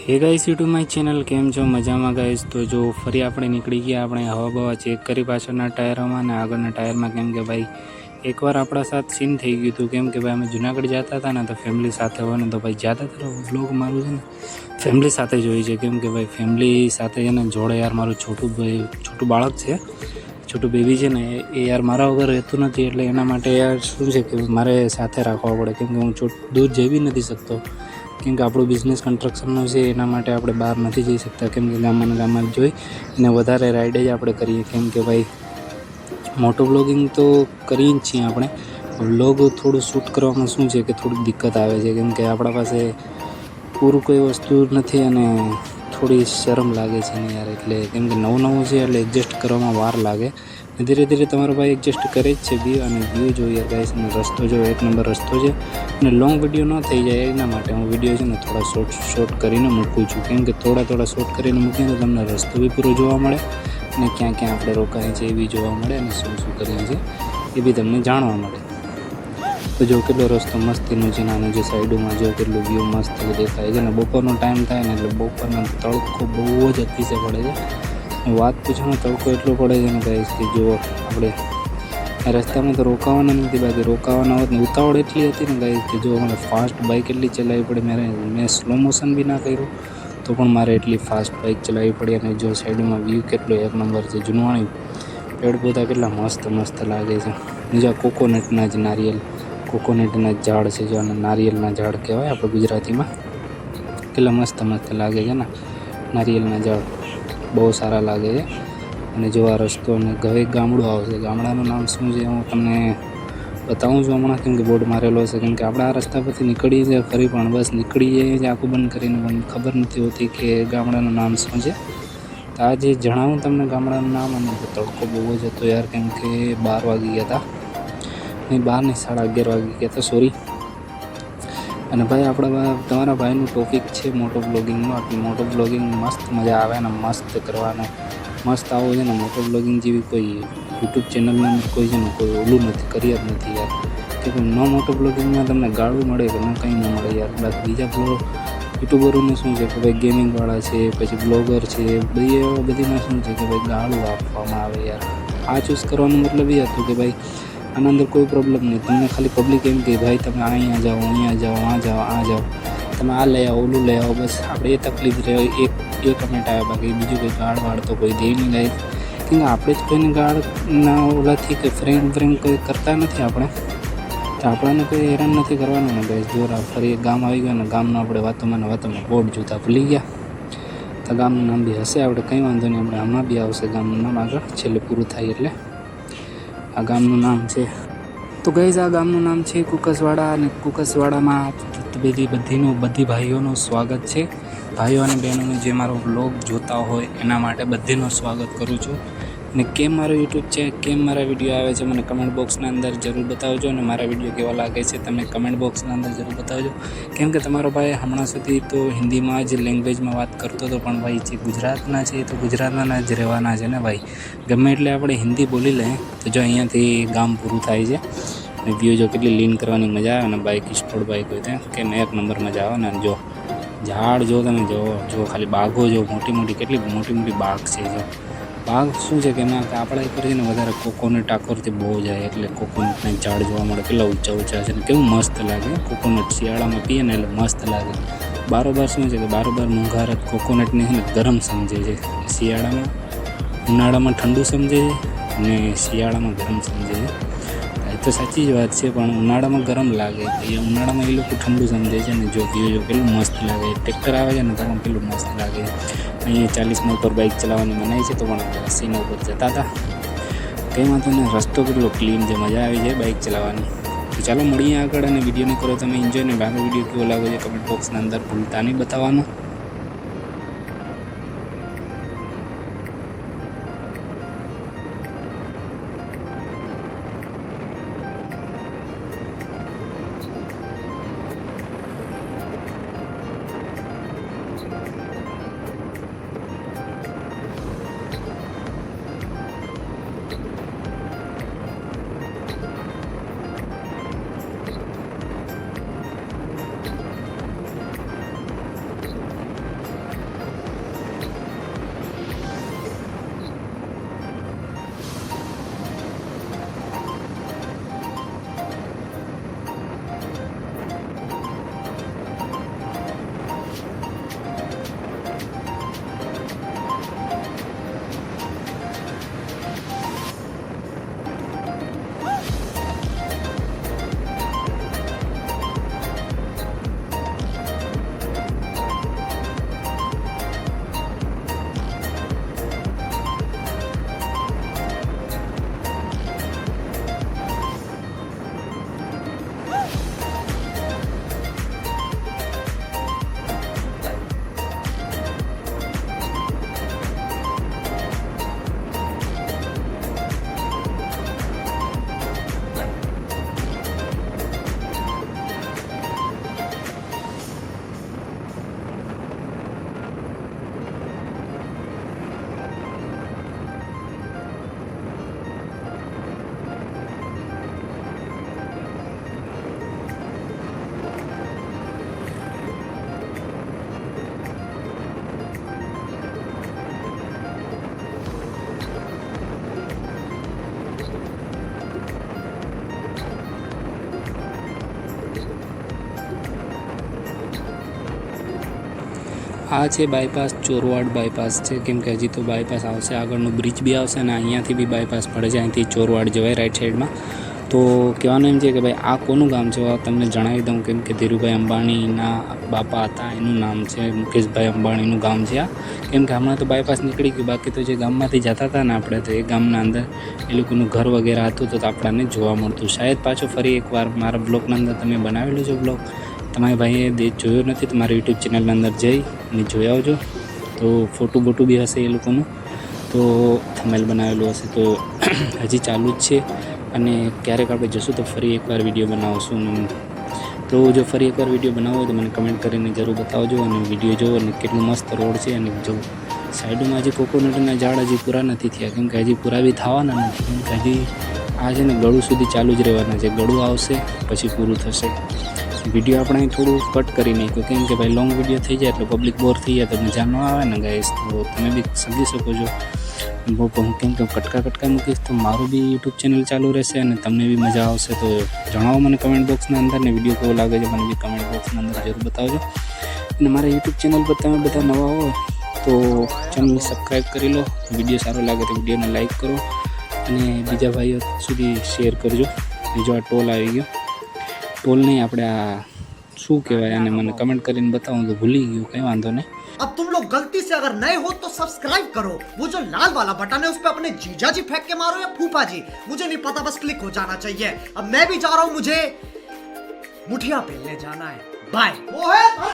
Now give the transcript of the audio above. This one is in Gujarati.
હે ગાઈસ યુટ્યુબ માય ચેનલ કેમ છો? મજામાં ગાઈસ તો જો ફરી આપણે નીકળી ગયા, આપણે હવા બવા ચેક કરી પાછળના ટાયરોમાં અને આગળના ટાયરમાં કેમ કે ભાઈ, એકવાર આપણા સાથ સીન થઈ ગયું હતું. કેમ કે ભાઈ, અમે જુનાગઢ જતા હતા ને, તો ફેમિલી સાથે હોય ને તો ભાઈ જ્યાદાતર બ્લોગ મારું છે ને ફેમિલી સાથે જ હોય છે. કેમ કે ભાઈ ફેમિલી સાથે છે ને, જોડે યાર મારું છોટું ભાઈ છોટું બાળક છે. છોટું બેબી છે ને, એ- યાર મારા વગર રહેતું નથી, એટલે એના માટે યાર શું છે કે મારે સાથે રાખવા પડે. કેમ કે હું દૂર જઈ બી નથી શકતો. કેમ કે આપણું બિઝનેસ કન્સ્ટ્રક્શનનો છે, એના માટે આપણે બહાર નથી જઈ શકતા. કેમ કે ગામમાં ગામમાં જોઈ. અને વધારે રાઈડ જ આપણે કરીએ. કેમ કે ભાઈ, મોટું બ્લોગિંગ તો કરીએ જ છીએ આપણે. બ્લોગ થોડું શૂટ કરવામાં શું છે કે થોડીક દિક્કત આવે છે. કેમ કે આપણા પાસે પૂરું કોઈ વસ્તુ નથી અને થોડી શરમ લાગે છે ને યાર. એટલે કેમ કે નવું નવું છે એટલે એડજસ્ટ કરવામાં વાર લાગે. ધીરે ધીરે તમારો ભાઈ એડજસ્ટ કરે જ છે બી અને વ્યૂ જોઈએ ગાઈસ અને રસ્તો જો એક નંબર રસ્તો છે. અને લોંગ વીડિયો ન થઈ જાય એના માટે હું વીડિયો છે ને થોડા શોર્ટ શોર્ટ કરીને મૂકું છું. કેમ કે થોડા થોડા શોર્ટ કરીને મૂકીએ તો તમને રસ્તો બી પૂરો જોવા મળે અને ક્યાં ક્યાં આપણે રોકાય છે એ બી જોવા મળે અને શું શું કરીએ છીએ એ બી તમને જાણવા મળે. તો જો કેટલો રસ્તો મસ્તીનો છે ને જે સાઈડોમાં જો કેટલું વ્યૂ મસ્ત દેખાય છે અને બપોરનો ટાઈમ થાય ને એટલે બપોરનો તડકો બહુ જ અતિશય પડે છે. વાત પૂછવાનો તવકો એટલો પડે છે ને ગાઈસ કે જો આપણે રસ્તામાં તો રોકાવાના નથી બાકી રોકાવાના હોત ને, ઉતાવળ એટલી હતી ને ગાઈસ કે જો મને ફાસ્ટ બાઇક એટલી ચલાવવી પડે, મેં મેં સ્લો મોશન બી ના કર્યું, તો પણ મારે એટલી ફાસ્ટ બાઇક ચલાવવી પડી અને જો સાઈડમાં વ્યૂ કેટલો એક નંબર છે, જૂનવાણી પેડ પોતા કેટલા મસ્ત મસ્ત લાગે છે. બીજા કોકોનટના જ નારિયેલ કોકોનટના જ ઝાડ છે, જો અને નારિયેલના ઝાડ કહેવાય આપણે ગુજરાતીમાં. કેટલા મસ્ત મસ્ત લાગે છે ને નારિયેલના ઝાડ. બહુ સારા લાગે છે. અને જો આ રસ્તો અને હવે ગામડું આવશે, ગામડાનું નામ શું છે હું તમને બતાવું છું હમણાં, કેમ કે બોર્ડ મારેલો છે કેમ કે આપણે આ રસ્તા પરથી નીકળીએ છીએ, ફરી પણ બસ નીકળીએ છીએ આખું બંધ કરીને પણ ખબર નથી હોતી કે ગામડાનું નામ શું છે. તો આજે જણાવું તમને ગામડાનું નામ અને તડકો બહુ જ હતો યાર, કેમ કે બાર વાગી ગયા હતા. નહીં બાર નહીં સાડા અગિયાર વાગી ગયા હતા સોરી અને ભાઈ, આપણા તમારા ભાઈનું ટોપિક છે મોટો બ્લોગિંગનો આટલું મોટો બ્લોગિંગ મસ્ત મજા આવે ને મસ્ત કરવાનો. મસ્ત આવો છે ને, મોટો બ્લોગિંગ જેવી કોઈ યુટ્યુબ ચેનલમાં કોઈ છે ને, કોઈ ઓલું નથી કરી જ નથી યાર. કે ન મોટો બ્લોગિંગમાં તમને ગાળું મળે કે કંઈ ન મળે યાર. બાકી બીજા બ્લોગ યુટ્યુબરોનું શું છે કે ભાઈ ગેમિંગવાળા છે, પછી બ્લોગર છે, બધી એવા બધીમાં શું છે કે ભાઈ, ગાળું આપવામાં આવે યાર. આ ચૂઝ કરવાનો મતલબ એ હતું કે ભાઈ આના અંદર કોઈ પ્રોબ્લેમ નહીં તમને ખાલી પબ્લિક એમ કે, ભાઈ, તમે અહીંયા જાઓ અહીંયા જાઓ, આ જાઓ આ જાઓ. તમે આ લઈ આવો, ઓલું લઈ આવો, બસ આપણે એ તકલીફ રહે, એક એ કમેન્ટ આવે બાકી, બીજું કોઈ ગાળ વાળ તો કોઈ દે નહીં લાઈફ કે આપણે જ કોઈને ગાળ ના ઓલાથી કે ફ્રેન્ડ ફ્રેન્ડ કોઈ કરતા નથી આપણે. તો આપણને કોઈ હેરાન નથી કરવાનું ને ભાઈ. જોરા ફરી ગામ આવી ગયો ને, ગામના આપણે વાતોમાં ને વાતોમાં બોર્ડ જોતા ભૂલી ગયા. તો ગામનું નામ બી હશે, આપણે કંઈ વાંધો નહીં, આપણે આમાં બી આવશે ગામનું નામ આગળ, છેલ્લે પૂરું થાય એટલે. આ ગામનું નામ છે. તો ગઈઝ આ ગામનું નામ છે કુકસવાડા અને કુકસવાડામાં બધી બધીનું, બધી ભાઈઓનું સ્વાગત છે. ભાઈઓ અને બહેનોને જે મારો બ્લોગ જોતા હોય એના માટે બધીનું સ્વાગત કરું છું. અને કેમ મારો યુટ્યુબ છે, કેમ મારા વીડિયો આવે છે, મને કમેન્ટ બોક્સના અંદર જરૂર બતાવજો અને મારા વીડિયો કેવા લાગે છે, તમે કમેન્ટ બોક્સના અંદર જરૂર બતાવજો. કેમ કે તમારો ભાઈ હમણાં સુધી તો હિન્દીમાં જ લેંગ્વેજમાં વાત કરતો હતો, પણ ભાઈ જે ગુજરાતના છે એ તો ગુજરાતના જ રહેવાના છે ને ભાઈ. ગમે એટલે આપણે હિન્દી બોલી લઈએ તો જો અહીંયાથી ગામ પૂરું થાય છે. અને વ્યૂ જો કેટલી લીન કરવાની મજા આવે અને બાઇક સ્ટોર બાઇક હોય ત્યાં કેમ એક નંબર મજા આવે ને, જો ઝાડ જો તમે જો જો ખાલી બાગો જો, મોટી મોટી કેટલી મોટી મોટી બાગ છે જો. બાગ શું છે કે એમાં આપણા ઉપર છે ને વધારે કોકોનટ આકૃતિ બહુ જાય, એટલે કોકોનટના ઝાડ જોવા મળે, કેટલા ઊંચા ઊંચા છે ને કેવું મસ્ત લાગે. કોકોનટ શિયાળામાં પીએ ને એટલે મસ્ત લાગે. બારોબાર શું છે કે બારોબાર મુંઘારત કોકોનટને છે ગરમ સમજે છે. શિયાળામાં, ઉનાળામાં ઠંડુ સમજે છે. અને શિયાળામાં ગરમ સમજે. એ તો સાચી જ વાત છે, પણ ઉનાળામાં ગરમ લાગે. એ ઉનાળામાં એ લોકો ઠંડુ સમજે છે ને જો જો પેલું મસ્ત લાગે. ટ્રેક્ટર આવે છે ને પણ કેટલું મસ્ત લાગે. અહીંયા ચાલીસના ઉપર બાઇક ચલાવવાની મનાય છે, તો પણ સીના ઉપર જતા હતા. તેમાં તમને રસ્તો કેટલો ક્લીન છે, મજા આવી જાય બાઇક ચલાવવાની. તો ચાલો મળીએ આગળ અને વિડીયોને કરો તમે એન્જોય ને મારો વીડિયો કેવો લાગે છે કમેન્ટ બોક્સના અંદર ભૂલતા નહીં બતાવવાનું. આ છે બાયપાસ ચોરવાડ બાયપાસ છે. કેમ કે હજી તો બાયપાસ આવશે, આગળનું બ્રિજ બી આવશે અને અહીંયાથી બી બાયપાસ પડે છે, અહીંથી ચોરવાડ જવાય રાઈટ સાઈડમાં તો કહેવાનું એમ છે કે ભાઈ, આ કોનું ગામ છે? તમને જણાવી દઉં કેમ કે ધીરુભાઈ અંબાણીના બાપા હતા, એનું નામ છે મુકેશભાઈ અંબાણીનું ગામ છે આ. કેમ કે હમણાં તો બાયપાસ નીકળી ગયું, બાકી તો જે ગામમાંથી જતા હતા ને આપણે, તો એ ગામના અંદર એ લોકોનું ઘર વગેરે હતું, તો આપણને જોવા મળતું. શાયદ પાછો ફરી એકવાર મારા બ્લોગના અંદર તમે બનાવેલું છે બ્લોગ તમારી ભાઈએ દે જોયો નથી તો મારા યુટ્યુબ ચેનલની અંદર જઈ અને જોઈ આવજો. તો ફોટો બોટું બી હશે એ લોકોનું. તો થમેલ બનાવેલું હશે તો હજી ચાલુ જ છે. અને ક્યારેક આપણે જશું તો ફરી એકવાર વીડિયો બનાવશું તો જો ફરી એકવાર વીડિયો બનાવો તો મને કમેન્ટ કરીને જરૂર બતાવજો અને વીડિયો જોવો અને કેટલું મસ્ત રોડ છે અને જો સાઈડમાં હજી કોકોનટના ઝાડ હજી પૂરા નથી થયા. કેમ કે હજી પૂરા બી થવાના નથી. કેમ કે હજી આ છે ને ગળું સુધી ચાલુ જ રહેવાના છે. ગળું આવશે, પછી પૂરું થશે. વીડિયો આપણે થોડું કટ કરી નાખ્યું. કેમ કે ભાઈ લોંગ વીડિયો થઈ જાય એટલે પબ્લિક બોર થઈ જાય, તો મજા આવે ને ગાઈશ તો તમે બી સમજી શકો છો. બહુ હું કેમ કે કટકા કટકા મૂકીશ, તો મારું બી યુટ્યુબ ચેનલ ચાલુ રહેશે અને તમને બી મજા આવશે. તો જણાવો મને કમેન્ટ બોક્સના અંદર, ને વીડિયો કેવો લાગે છે, મને બી કમેન્ટ બોક્સના અંદર જરૂર બતાવજો. અને મારા યુટ્યુબ ચેનલ પર તમે બધા નવા હો, તો ચેનલને સબસ્ક્રાઈબ કરી લો. વીડિયો સારો લાગે તો વિડીયોને લાઈક કરો અને બીજા ભાઈઓ સુધી શેર કરજો. બીજો આ ટોલ આવી ગયો. ટોલ નહીં આપણે આ શું કહેવાય આને મને કમેન્ટ કરીને બતાવો તો ભૂલી ગયું કંઈ વાંધો નહીં अब तुम लोग गलती से अगर नए हो तो सब्सक्राइब करो वो जो लाल वाला बटन है उस पर अपने जीजा जी फेंक के मारो या फूफा जी मुझे नहीं पता बस क्लिक हो जाना चाहिए अब मैं भी जा रहा हूं मुझे मुठिया पेलने जाना है बाय वो है